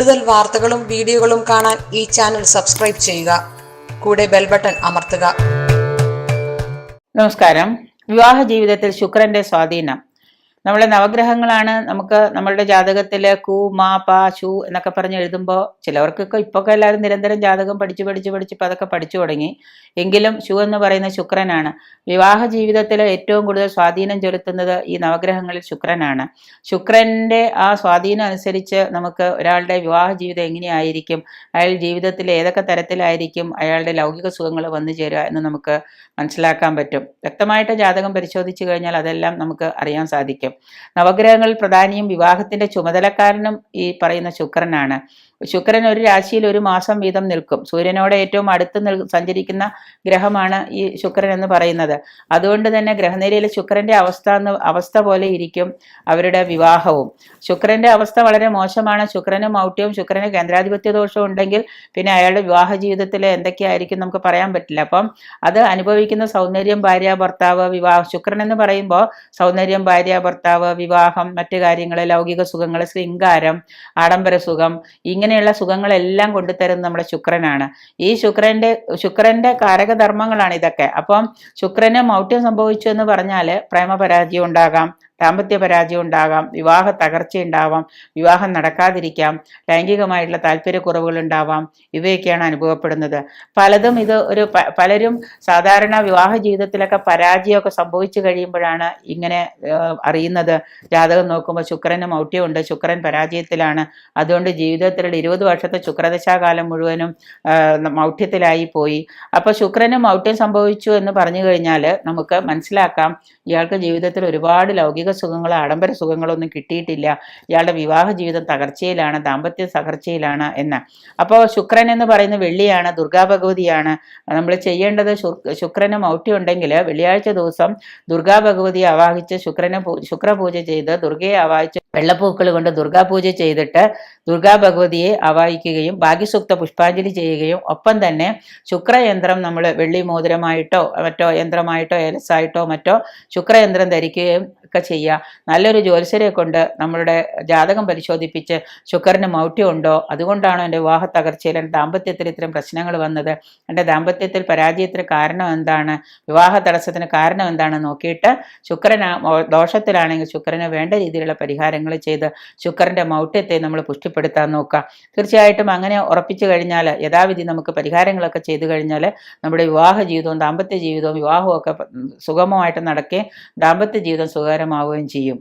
കൂടുതൽ വാർത്തകളും വീഡിയോകളും കാണാൻ ഈ ചാനൽ സബ്സ്ക്രൈബ് ചെയ്യുക. കൂടെ ബെൽ ബട്ടൺ അമർത്തുക. നമസ്കാരം. വിവാഹ ജീവിതത്തിൽ ശുക്രന്റെ സ്വാധീനം. നമ്മളെ നവഗ്രഹങ്ങളാണ് നമുക്ക് നമ്മളുടെ ജാതകത്തിൽ കു മാ പാ ശു എന്നൊക്കെ പറഞ്ഞ് എഴുതുമ്പോൾ ചിലവർക്കൊക്കെ ഇപ്പൊക്കെ എല്ലാവരും നിരന്തരം ജാതകം പഠിച്ചു പഠിച്ച് പഠിച്ച് ഇപ്പം അതൊക്കെ പഠിച്ചു തുടങ്ങി. എങ്കിലും ശു എന്ന് പറയുന്ന ശുക്രനാണ്. വിവാഹ ജീവിതത്തിൽ ഏറ്റവും കൂടുതൽ സ്വാധീനം ചെലുത്തുന്നത് ഈ നവഗ്രഹങ്ങളിൽ ശുക്രനാണ്. ശുക്രന്റെ ആ സ്വാധീനം അനുസരിച്ച് നമുക്ക് ഒരാളുടെ വിവാഹ ജീവിതം എങ്ങനെയായിരിക്കും? അയാൾ ജീവിതത്തിൽ ഏതൊക്കെ തരത്തിലായിരിക്കും? അയാളുടെ ലൗകിക സുഖങ്ങൾ വന്നു ചേരുക എന്ന് നമുക്ക് മനസ്സിലാക്കാൻ പറ്റും. വ്യക്തമായിട്ട് ജാതകം പരിശോധിച്ചു കഴിഞ്ഞാൽ അതെല്ലാം നമുക്ക് അറിയാൻ സാധിക്കും. നവഗ്രഹങ്ങളിൽ പ്രധാനിയും വിവാഹത്തിന്റെ ചുമതലക്കാരനും ഈ പറയുന്ന ശുക്രനാണ്. ശുക്രൻ ഒരു രാശിയിൽ ഒരു മാസം വീതം നിൽക്കും. സൂര്യനോട് ഏറ്റവും അടുത്ത് സഞ്ചരിക്കുന്ന ഗ്രഹമാണ് ഈ ശുക്രൻ എന്ന് പറയുന്നത്. അതുകൊണ്ട് തന്നെ ഗ്രഹനിരയിൽ ശുക്രന്റെ അവസ്ഥ എന്ന് അവസ്ഥ പോലെ ഇരിക്കും അവരുടെ വിവാഹവും. ശുക്രന്റെ അവസ്ഥ വളരെ മോശമാണ്. ശുക്രനും മൗഢ്യവും ശുക്രന് കേന്ദ്രാധിപത്യ ദോഷവും ഉണ്ടെങ്കിൽ പിന്നെ അയാളുടെ വിവാഹ ജീവിതത്തിൽ എന്തൊക്കെയായിരിക്കും നമുക്ക് പറയാൻ പറ്റില്ല. അപ്പം അത് അനുഭവിക്കുന്ന സൗന്ദര്യം ഭാര്യ ഭർത്താവ് വിവാഹം ശുക്രൻ എന്ന് പറയുമ്പോൾ സൗന്ദര്യം ഭാര്യ ഭർത്താവ് വിവാഹം മറ്റു കാര്യങ്ങൾ ലൗകിക സുഖങ്ങൾ ശൃംഗാരം ആഡംബര സുഖം ഇങ്ങനെയുള്ള സുഖങ്ങളെല്ലാം കൊണ്ടുതരുന്നത് നമ്മുടെ ശുക്രനാണ്. ഈ ശുക്രന്റെ ശുക്രന്റെ കാരകധർമ്മങ്ങളാണ് ഇതൊക്കെ അപ്പം ശുക്രന് മൗഢ്യം സംഭവിച്ചു എന്ന് പറഞ്ഞാൽ പ്രേമപരാജയം ഉണ്ടാകാം. ദാമ്പത്യ പരാജയം ഉണ്ടാകാം വിവാഹ തകർച്ച ഉണ്ടാവാം വിവാഹം നടക്കാതിരിക്കാം ലൈംഗികമായിട്ടുള്ള താല്പര്യക്കുറവുകൾ ഉണ്ടാവാം ഇവയൊക്കെയാണ് അനുഭവപ്പെടുന്നത്. പലതും ഇത് ഒരു പലരും സാധാരണ വിവാഹ ജീവിതത്തിലൊക്കെ പരാജയമൊക്കെ സംഭവിച്ചു കഴിയുമ്പോഴാണ് ഇങ്ങനെ അറിയുന്നത്. ജാതകം നോക്കുമ്പോൾ ശുക്രന് മൗഢ്യമുണ്ട് ശുക്രൻ പരാജയത്തിലാണ്. അതുകൊണ്ട് ജീവിതത്തിലുള്ള ഇരുപത് വർഷത്തെ ശുക്രദശാകാലം മുഴുവനും മൗഢ്യത്തിലായി പോയി. അപ്പോൾ ശുക്രന് മൗഢ്യം സംഭവിച്ചു എന്ന് പറഞ്ഞു കഴിഞ്ഞാൽ നമുക്ക് മനസ്സിലാക്കാം ഇയാൾക്ക് ജീവിതത്തിൽ ഒരുപാട് ലൗകിക സുഖങ്ങളോ ആഡംബര സുഖങ്ങളോ ഒന്നും കിട്ടിയിട്ടില്ല. ഇയാളുടെ വിവാഹ ജീവിതം തകർച്ചയിലാണ് ദാമ്പത്യ തകർച്ചയിലാണ് എന്ന്. അപ്പോൾ ശുക്രൻ എന്ന് പറയുന്ന വെള്ളിയാണ് ദുർഗാ ഭഗവതിയാണ്. നമ്മൾ ചെയ്യേണ്ടത് ശുക്- ശുക്രന് മൗഢ്യം ഉണ്ടെങ്കിൽ വെള്ളിയാഴ്ച ദിവസം ദുർഗാ ഭഗവതിയെ ആവാഹിച്ച് ശുക്രനെ ശുക്രപൂജ ചെയ്ത് ദുർഗയെ ആവാഹിച്ച് വെള്ളപ്പൂക്കൾ കൊണ്ട് ദുർഗാപൂജ ചെയ്തിട്ട് ദുർഗാ ഭഗവതിയെ ആവാഹിക്കുകയും ഭാഗ്യസൂക്ത പുഷ്പാഞ്ജലി ചെയ്യുകയും ഒപ്പം തന്നെ ശുക്രയന്ത്രം നമ്മൾ വെള്ളി മോതിരമായിട്ടോ മറ്റോ യന്ത്രമായിട്ടോ ഏലസായിട്ടോ മറ്റോ ശുക്രയന്ത്രം ധരിക്കുകയും ഒക്കെ ചെയ്യുക. നല്ലൊരു ജ്യോത്സരെ കൊണ്ട് നമ്മളുടെ ജാതകം പരിശോധിപ്പിച്ച് ശുക്രന് മൗഢ്യമുണ്ടോ അതുകൊണ്ടാണോ എന്റെ വിവാഹ തകർച്ചയിൽ എന്റെ ദാമ്പത്യത്തിൽ ഇത്തരം പ്രശ്നങ്ങൾ വന്നത്. എന്റെ ദാമ്പത്യത്തിൽ പരാജയത്തിന് കാരണം എന്താണ്? വിവാഹ തടസ്സത്തിന് കാരണം എന്താണ്? നോക്കിയിട്ട് ശുക്രൻ ദോഷത്തിലാണെങ്കിൽ ശുക്രന് വേണ്ട രീതിയിലുള്ള പരിഹാരങ്ങൾ ചെയ്ത് ശുക്രന്റെ മൗഢ്യത്തെ നമ്മൾ പുഷ്ടിപ്പെടുത്താൻ നോക്കുക. തീർച്ചയായിട്ടും അങ്ങനെ ഉറപ്പിച്ചു കഴിഞ്ഞാൽ യഥാവിധി നമുക്ക് പരിഹാരങ്ങളൊക്കെ ചെയ്തു കഴിഞ്ഞാൽ നമ്മുടെ വിവാഹ ജീവിതവും ദാമ്പത്യ ജീവിതവും വിവാഹവും ഒക്കെ സുഗമമായിട്ട് നടക്കുകയും ദാമ്പത്യ ജീവിതം സുഖകരമാവുകയും ചെയ്യും.